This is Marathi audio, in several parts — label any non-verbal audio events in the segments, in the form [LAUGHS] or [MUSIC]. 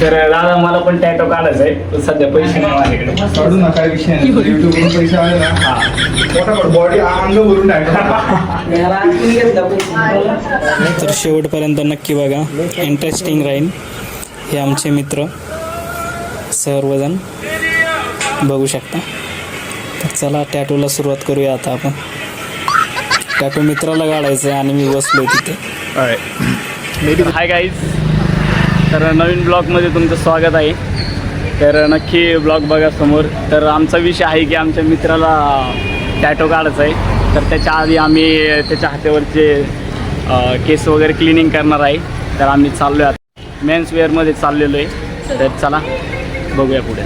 तर दादा मला पण टॅटो काढायचा आहे. पण सध्या पैसे नाही माझ्याकडे. काढू ना काय विषय नाही. [LAUGHS] युट्यूब वरून पैसे आले ना. हा. बॉडी अंग भरून तर शेवटपर्यंत नक्की बघा. इंटरेस्टिंग राहील हे आमचे मित्र सर्वजण बघू शकता. तर चला टॅटूला सुरुवात करूया आता आपण. टॅटू मित्राला काढायचं आहे आणि मी बसलो तिथे. हाय गाईज तर नवीन ब्लॉगमध्ये तुमचं स्वागत आहे. तर नक्की ब्लॉग बघा समोर. तर आमचा विषय आहे की आमच्या मित्राला टॅटो काढायचा आहे. तर त्याच्या आधी आम्ही त्याच्या हातावरचे केस वगैरे क्लिनिंग करणार आहे. तर आम्ही चाललो आहे आता मेन्स वेअरमध्ये चाललेलो आहे. तर चला बघूया पुढे.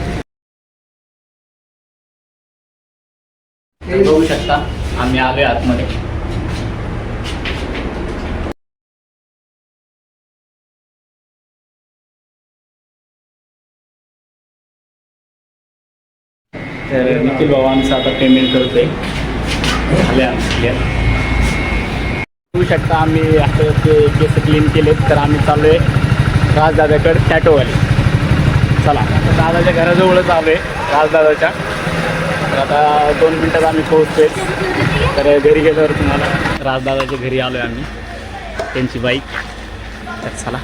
बघू शकता आम्ही आलो आहे आतमध्ये. तर निखिल भाऊ आमचं आता पेमेंट करतोय. झाले आमचे बघू शकता आम्ही आता ते केस क्लीन केलेत तर आम्ही चाललो आहे राजदादाकडे टॅटोवाले चला. दादाच्या घराजवळच आलो आहे राजदादाच्या. तर आता दोन मिनटात आम्ही पोहोचतोय. तर घरी गेल्यावर तुम्हाला राजदादाच्या घरी आलो आहे आम्ही त्यांची बाईक तर चला.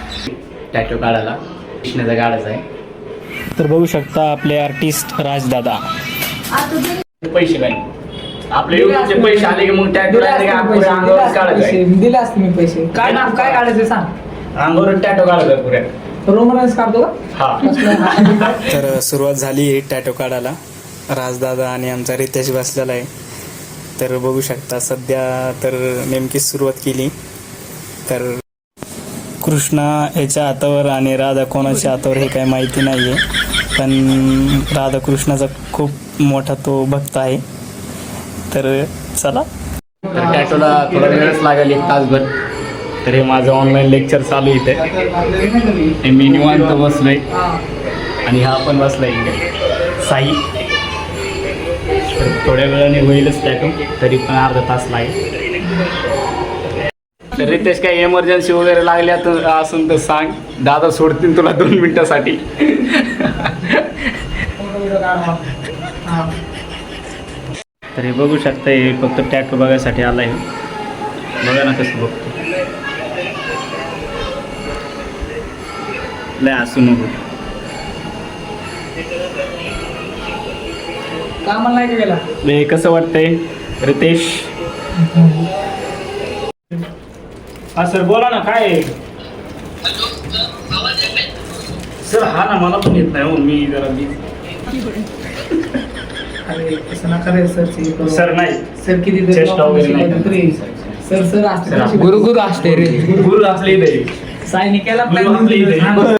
टॅटो काढायला कृष्णाचा काढायचा आहे. तर बघू शकता आपले आर्टिस्ट राजदादा. पैसे काय आपले युट्यूबचे पैसे आले की मग टॅटो पुऱ्या अंगावर काढायचं. दिले असते मी पैसे. काय नाव काय काढायचं सांग. अंगावर टॅटो काढायचा पुऱ्या. रोमनान्स काढतो का? हा. [LAUGHS] तर सुरुवात झाली आहे टॅटो काढायला. राजदादा आणि आमचा रितेश बसलेला आहे. तर बघू शकता सध्या तर नेमकी सुरुवात केली. तर कृष्णा याच्या हातावर आणि राधा कोणाच्या हातावर हे काही माहिती नाही आहे पण राधाकृष्णाचा खूप मोठा तो भक्त आहे. तर चला. तर टॅटोला थोडा वेळच लागेल एक तासभर. तर हे माझं ऑनलाईन लेक्चर चालू इथे. हे मी निवांत बसलोय. आणि हा पण बसलाय इकडे. साई. थोड्या वेळाने होईलच टॅटो. तरी पण अर्धा तास लागेल. तर रितेश काही एमर्जन्सी वगैरे लागल्या तर असून तर सांग. दादा सोडतील तुला दोन मिनिटासाठी. तर हे बघू शकता हे फक्त टॅटो बघायसाठी आला आहे बघा ना कसं बघतो. लय असू नको. कामाला नाही गेला? हे कसं वाटतंय? रितेश? हा सर बोला ना काय? आहे? सर हा ना मला पण येत नाही हो मी जरा अरे तसं नका रे सर सर नाही. सर किती चेष्टा वगैरे नाही तरी सर सर सर, असते गुरु गुरु असते रे. गुरु असले इथे. आपले.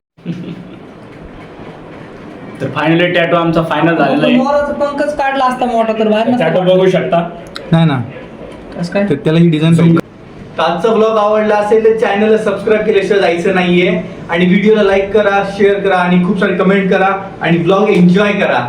तर फायनली टॅटो आमचा फायनल झालेला आहे. मोराचा पंकज काढला असता मोठा तर बाहेर नसता. टॅटो बघू शकता. नाही ना. कसं काय? तर त्याला ही डिझाईन पाहिजे आजचा ब्लॉग आवडला असेल तर चॅनलला सबस्क्राईब केल्याशिवाय जायचं नाहीये. आणि व्हिडिओला लाईक करा शेअर करा आणि खूप सारे कमेंट करा. आणि ब्लॉग एन्जॉय करा.